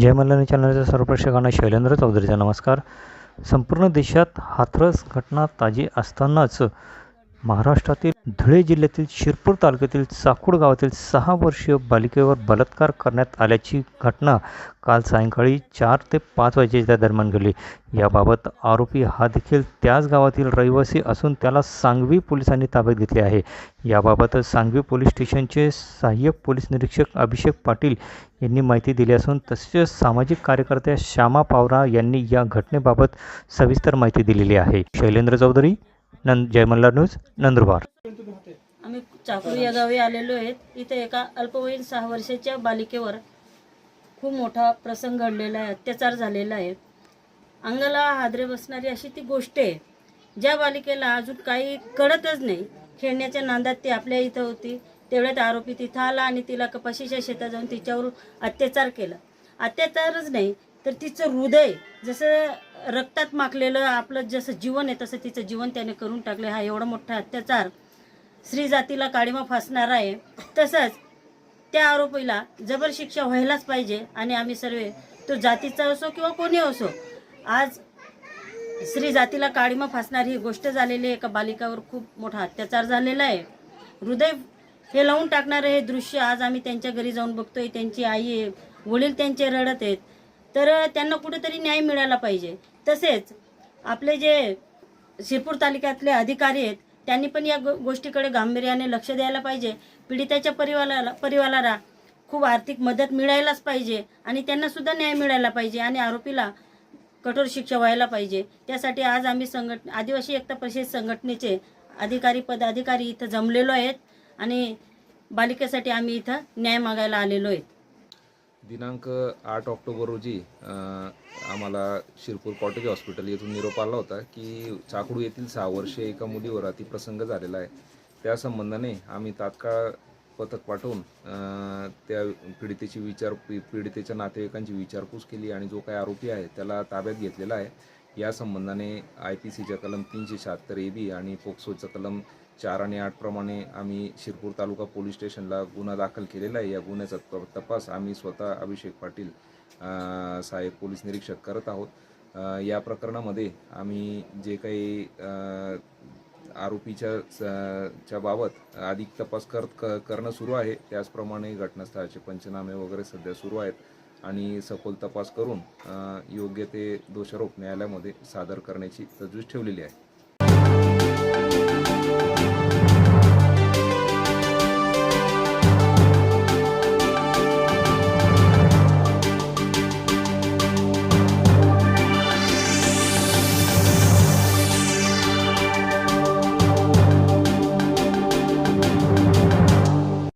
जय मल्हारी चॅनलच्या सर्व प्रेक्षकांना शैलेंद्र चौधरीचा नमस्कार. संपूर्ण देशात हाथरस घटना ताजी असतानाच महाराष्ट्रातील धुळे जिल्ह्यातील शिरपूर तालुक्यातील चाकूड गावातील सहा वर्षीय बालिकेवर बलात्कार करण्यात आल्याची घटना काल सायंकाळी चार ते पाच वाजेच्या दरम्यान घडली. याबाबत आरोपी हा देखील त्याच गावातील रहिवासी असून त्याला सांगवी पोलिसांनी ताब्यात घेतले आहे. याबाबत सांगवी पोलीस स्टेशनचे सहाय्यक पोलीस निरीक्षक अभिषेक पाटील यांनी माहिती दिली असून तसेच सामाजिक कार्यकर्त्या श्यामा पावरा यांनी या घटनेबाबत सविस्तर माहिती दिलेली आहे. शैलेंद्र चौधरी नंद जयमल्ला न्यूज नंदुरबार. आम्ही चाकूर या गावी आलेलो आहेत. इथे एका अल्पवयीन सहा वर्षाच्या बालिकेवर खूप मोठा प्रसंग घडलेला आहे अत्याचार झालेला आहे. अंगाला हादरे बसणारी अशी ती गोष्ट आहे. ज्या बालिकेला अजून काही कळतच नाही खेळण्याच्या नांदात ती आपल्या इथं होती. तेवढ्यात आरोपी तिथं आला आणि तिला कपाशीच्या शेतात जाऊन तिच्यावर अत्याचार केला. अत्याचारच नाही तर तिचं हृदय जसं रक्तात माखलेलं आपलं जसं जीवन आहे तसं तिचं जीवन त्याने करून टाकलं. हा एवढा मोठा अत्याचार स्त्री जातीला काळीमा फासणारा आहे. तसंच त्या आरोपीला जबर शिक्षा व्हायलाच पाहिजे आणि आम्ही सर्व तो जातीचा असो किंवा कोणी असो आज स्त्री जातीला काळीमा फासणारी ही गोष्ट झालेली आहे. एका बालिकावर खूप मोठा अत्याचार झालेला आहे. हृदय हे लावून टाकणारं हे दृश्य आज आम्ही त्यांच्या घरी जाऊन बघतोय. त्यांची आई आहे वडील त्यांचे रडत आहेत. तर त्यांना कुठेतरी न्याय मिळाला पाहिजे. तसेच आपले जे शिरपूर तालुक्यातले अधिकारी आहेत त्यांनी पण या गो गोष्टीकडे गांभीर्याने लक्ष द्यायला पाहिजे. पीडिताच्या परिवाराला परिवाराला खूप आर्थिक मदत मिळायलाच पाहिजे आणि त्यांनासुद्धा न्याय मिळायला पाहिजे आणि आरोपीला कठोर शिक्षा व्हायला पाहिजे. त्यासाठी आज आम्ही संघट आदिवासी एकता परिषद संघटनेचे अधिकारी पदाधिकारी इथं जमलेलो आहेत आणि बालिकेसाठी आम्ही इथं न्याय मागायला आलेलो आहेत. दिनांक आठ ऑक्टोबर रोजी आम्हाला शिरपूर कॉटेज हॉस्पिटल येथून निरोप आला होता की चाकडू येथील सहा वर्षे एका मुलीवर अतिप्रसंग झालेला आहे. त्या संबंधाने आम्ही तात्काळ पथक पाठवून त्या पीडितेची विचार पी- पीडितेच्या नातेवाईकांची विचारपूस केली आणि जो काही आरोपी आहे त्याला ताब्यात घेतलेला आहे. या संबंधाने आय पी सीच्या कलम तीनशे शहात्तर ए बी आणि पोक्सोचं कलम चार आणि आठप्रमाणे आम्ही शिरपूर तालुका पोलीस स्टेशनला गुन्हा दाखल केलेला आहे. या गुन्ह्याचा त- तपास आम्ही स्वतः अभिषेक पाटील अ, सहाय्यक पोलीस निरीक्षक करत आहोत. या प्रकरणामध्ये आम्ही जे काही आरोपीच्या स- च्या बाबत अधिक तपास कर क- करणं सुरू आहे. त्याचप्रमाणे घटनास्थळाचे पंचनामे वगैरे सध्या सुरू आहेत आणि सखोल तपास करून योग्य ते दोषारोप न्यायालयामध्ये सादर करण्याची तजवीज ठेवलेली आहे.